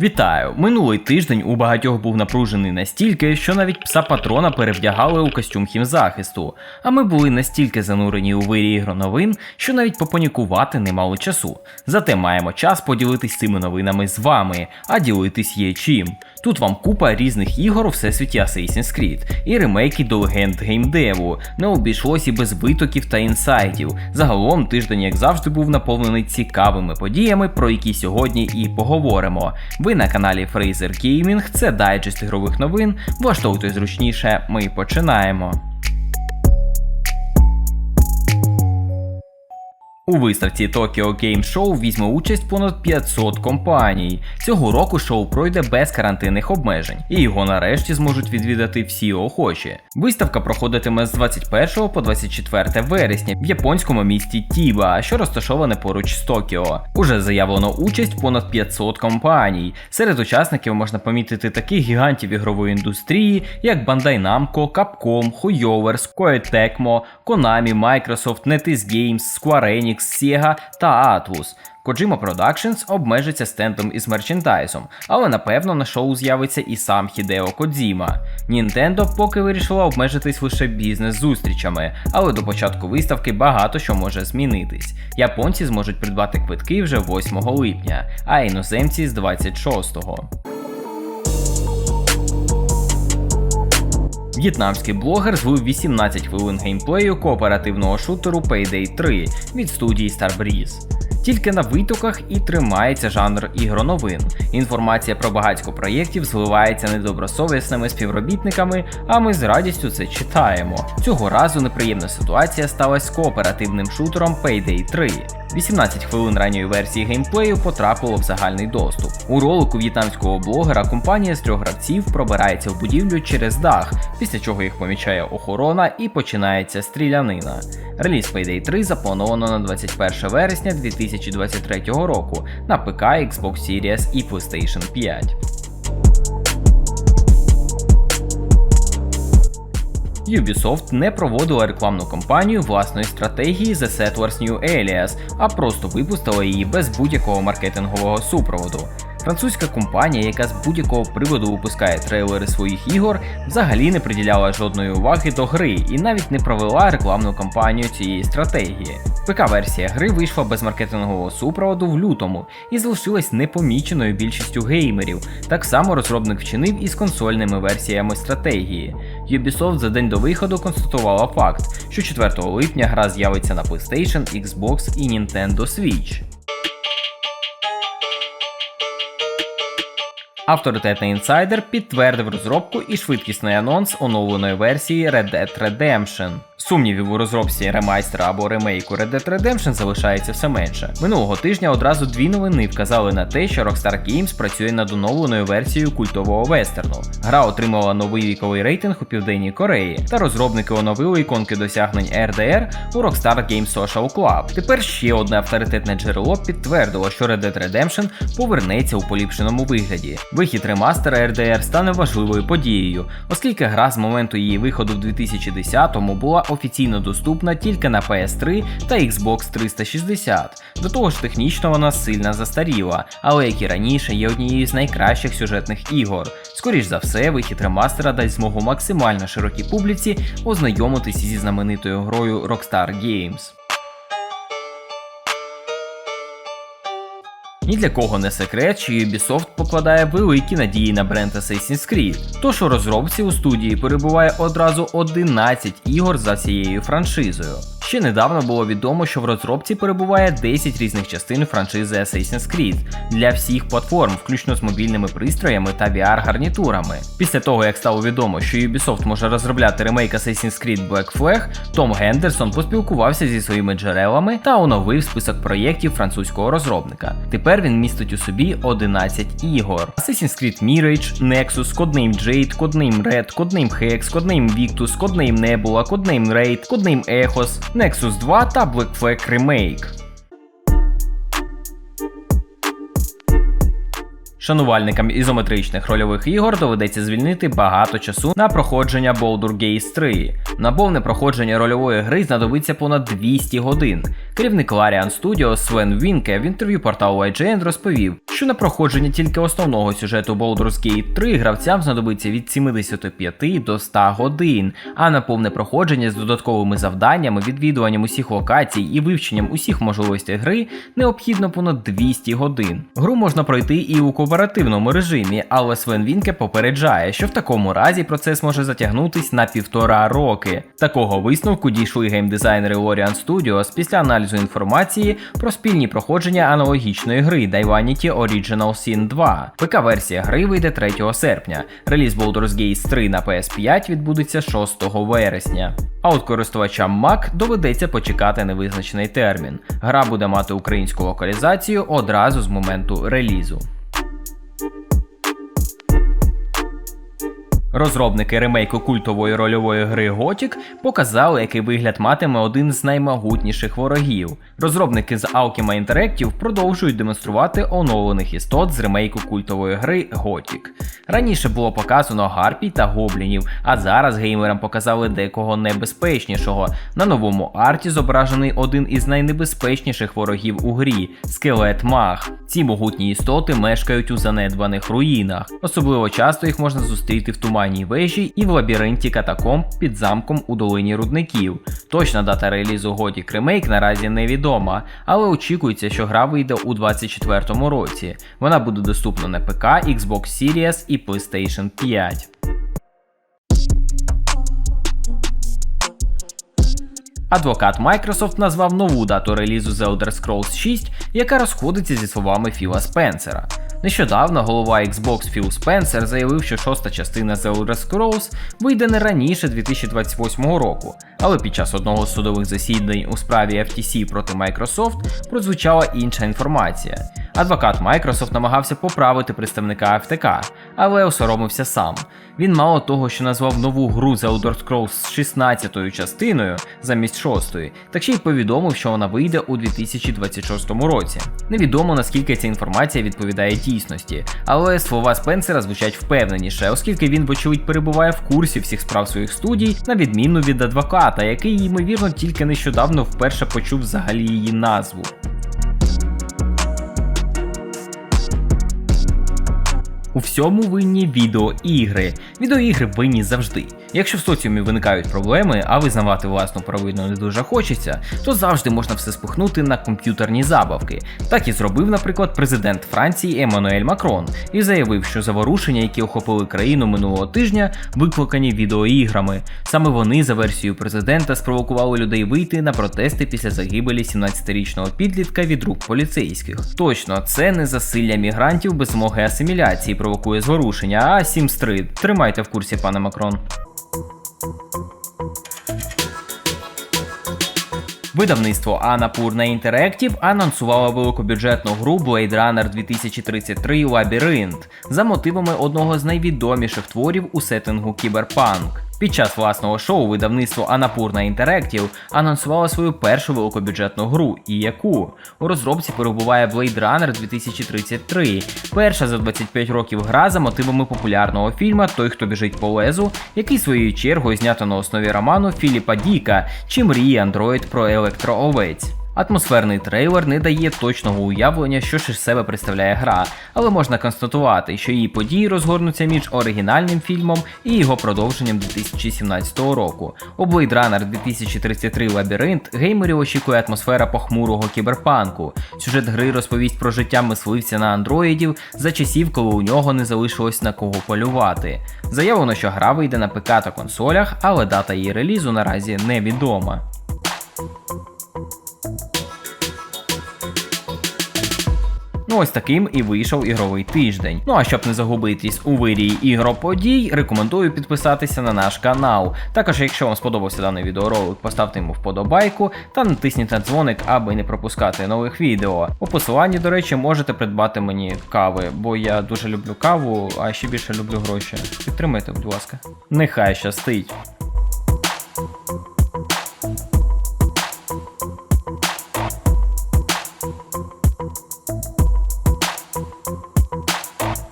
Вітаю! Минулий тиждень у багатьох був напружений настільки, що навіть пса патрона перевдягали у костюм хімзахисту. А ми були настільки занурені у вирі ігроновин, що навіть попанікувати не мали часу. Зате маємо час поділитись цими новинами з вами, а ділитись є чим. Тут вам купа різних ігор у всесвіті Assassin's Creed і ремейки до легенд геймдеву. Не обійшлось і без витоків та інсайтів. Загалом тиждень, як завжди, був наповнений цікавими подіями, про які сьогодні і поговоримо. Ви на каналі Fraser Gaming, це дайджест ігрових новин. Влаштовуйте зручніше, ми починаємо. У виставці Tokyo Game Show візьме участь понад 500 компаній. Цього року шоу пройде без карантинних обмежень, і його нарешті зможуть відвідати всі охочі. Виставка проходитиме з 21 по 24 вересня в японському місті Тіба, що розташоване поруч з Токіо. Уже заявлено участь понад 500 компаній. Серед учасників можна помітити таких гігантів ігрової індустрії, як Bandai Namco, Capcom, Hoyoverse, Koei Tecmo, Konami, Microsoft, NetEase Games, Square Enix, Sega та Atlus. Kojima Productions обмежиться стендом із мерчендайзом, але напевно на шоу з'явиться і сам Хідео Кодзіма. Nintendo поки вирішила обмежитись лише бізнес-зустрічами, але до початку виставки багато що може змінитись. Японці зможуть придбати квитки вже 8 липня, а іноземці з 26-го. В'єтнамський блогер злив 18 хвилин геймплею кооперативного шутеру Payday 3 від студії Starbreeze. Тільки на витоках і тримається жанр ігроновин. Інформація про багатько проєктів зливається недобросовісними співробітниками, а ми з радістю це читаємо. Цього разу неприємна ситуація сталася з кооперативним шутером Payday 3. 18 хвилин ранньої версії геймплею потрапило в загальний доступ. У ролику в'єтнамського блогера компанія з трьох гравців пробирається в будівлю через дах, після чого їх помічає охорона і починається стрілянина. Реліз Payday 3 заплановано на 21 вересня 2023 року на ПК, Xbox Series і PlayStation 5. Ubisoft не проводила рекламну кампанію власної стратегії The Settlers New Alias, а просто випустила її без будь-якого маркетингового супроводу. Французька компанія, яка з будь-якого приводу випускає трейлери своїх ігор, взагалі не приділяла жодної уваги до гри і навіть не провела рекламну кампанію цієї стратегії. ПК-версія гри вийшла без маркетингового супроводу в лютому і залишилась непоміченою більшістю геймерів. Так само розробник вчинив і з консольними версіями стратегії. Ubisoft за день до виходу констатувала факт, що 4 липня гра з'явиться на PlayStation, Xbox і Nintendo Switch. Авторитетний інсайдер підтвердив розробку і швидкісний анонс оновленої версії Red Dead Redemption. Сумнівів у розробці ремайстера або ремейку Red Dead Redemption залишається все менше. Минулого тижня одразу дві новини вказали на те, що Rockstar Games працює над оновленою версією культового вестерну. Гра отримала новий віковий рейтинг у Південній Кореї, та розробники оновили іконки досягнень RDR у Rockstar Games Social Club. Тепер ще одне авторитетне джерело підтвердило, що Red Dead Redemption повернеться у поліпшеному вигляді. Вихід ремастера RDR стане важливою подією, оскільки гра з моменту її виходу в 2010-му була офіційно доступна тільки на PS3 та Xbox 360. До того ж, технічно вона сильно застаріла, але як і раніше є однією з найкращих сюжетних ігор. Скоріш за все, вихід ремастера дасть змогу максимально широкій публіці ознайомитися зі знаменитою грою Rockstar Games. Ні для кого не секрет, що Ubisoft покладає великі надії на бренд Assassin's Creed. Тож у розробці у студії перебуває одразу 11 ігор за цією франшизою. Ще недавно було відомо, що в розробці перебуває 10 різних частин франшизи Assassin's Creed для всіх платформ, включно з мобільними пристроями та VR-гарнітурами. Після того, як стало відомо, що Ubisoft може розробляти ремейк Assassin's Creed Black Flag, Том Гендерсон поспілкувався зі своїми джерелами та оновив список проєктів французького розробника. Тепер він містить у собі 11 ігор: Assassin's Creed Mirage, Nexus, Codename Jade, Codename Red, Codename Hex, Codename Victus, Codename Nebula, Codename Raid, Codename Echos, Nexus 2 та Black Flag Remake. Шанувальникам ізометричних рольових ігор доведеться звільнити багато часу на проходження Boulder Gaze 3. На повне проходження рольової гри знадобиться понад 200 годин. Керівник Larian Studios Свен Вінке в інтерв'ю порталу IGN розповів, що на проходження тільки основного сюжету Baldur's Gate 3 гравцям знадобиться від 75 до 100 годин, а на повне проходження з додатковими завданнями, відвідуванням усіх локацій і вивченням усіх можливостей гри необхідно понад 200 годин. Гру можна пройти і у кооперативному режимі, але Свен Вінке попереджає, що в такому разі процес може затягнутись на півтора роки. Такого висновку дійшли геймдизайнери Larian Studios після аналізу інформації про спільні проходження аналогічної гри Daivanity Original Sin 2. ПК-версія гри вийде 3 серпня. Реліз Baldur's Gate 3 на PS5 відбудеться 6 вересня. А от користувачам Mac доведеться почекати невизначений термін. Гра буде мати українську локалізацію одразу з моменту релізу. Розробники ремейку культової рольової гри Gothic показали, який вигляд матиме один з наймогутніших ворогів. Розробники з Alchema Interactive продовжують демонструвати оновлених істот з ремейку культової гри Gothic. Раніше було показано гарпій та гоблінів, а зараз геймерам показали декого небезпечнішого. На новому арті зображений один із найнебезпечніших ворогів у грі скелет Маг. Ці могутні істоти мешкають у занедбаних руїнах. Особливо часто їх можна зустріти в туманній вежі і в лабіринті катакомб під замком у долині рудників. Точна дата релізу Gothic Remake наразі невідома, але очікується, що гра вийде у 2024 році. Вона буде доступна на ПК, Xbox Series і PlayStation 5. Адвокат Microsoft назвав нову дату релізу The Elder Scrolls 6, яка розходиться зі словами Філа Спенсера. Нещодавно голова Xbox Філ Спенсер заявив, що шоста частина The Elder Scrolls вийде не раніше 2028 року, але під час одного з судових засідань у справі FTC проти Microsoft прозвучала інша інформація. Адвокат Microsoft намагався поправити представника FTK, але осоромився сам. Він мало того, що назвав нову гру The Elder Scrolls 16-ю частиною замість 6-ї, так ще й повідомив, що вона вийде у 2026 році. Невідомо наскільки ця інформація відповідає дійсності, але слова Спенсера звучать впевненіше, оскільки він, вочевидь, перебуває в курсі всіх справ своїх студій, на відміну від адвоката, який, ймовірно, тільки нещодавно вперше почув взагалі її назву. У всьому винні відеоігри. Відеоігри винні завжди. Якщо в соціумі виникають проблеми, а визнавати власну провину не дуже хочеться, то завжди можна все спихнути на комп'ютерні забавки. Так і зробив, наприклад, президент Франції Еммануель Макрон і заявив, що заворушення, які охопили країну минулого тижня, викликані відеоіграми. Саме вони, за версією президента, спровокували людей вийти на протести після загибелі 17-річного підлітка від рук поліцейських. Точно, це не засилля мігрантів без змоги асиміляції провокує зворушення, а Сімстрит. Тримайте в курсі, пане Макрон. Видавництво Анапурна Інтеректів анонсувало великобюджетну гру Blade Runner 2033 Лабіринт за мотивами одного з найвідоміших творів у сеттингу кіберпанк. Під час власного шоу видавництво Annapurna Interactive анонсувало свою першу великобюджетну гру, і яку? У розробці перебуває Blade Runner 2033, перша за 25 років гра за мотивами популярного фільма Той, хто біжить по лезу, який своєю чергою знято на основі роману Філіпа Діка чи мрії Андроїд про електроовець. Атмосферний трейлер не дає точного уявлення, що ж себе представляє гра, але можна констатувати, що її події розгорнуться між оригінальним фільмом і його продовженням 2017 року. У Blade Runner 2033 Лабіринт геймерів очікує атмосфера похмурого кіберпанку. Сюжет гри розповість про життя мисливця на андроїдів за часів, коли у нього не залишилось на кого полювати. Заявлено, що гра вийде на ПК та консолях, але дата її релізу наразі невідома. Ну ось таким і вийшов ігровий тиждень. Ну а щоб не загубитись у вирії ігроподій, рекомендую підписатися на наш канал. Також, якщо вам сподобався даний відеоролик, поставте йому вподобайку та натисніть на дзвоник, аби не пропускати нових відео. У посиланні, до речі, можете придбати мені кави, бо я дуже люблю каву, а ще більше люблю гроші. Підтримайте, будь ласка. Нехай щастить.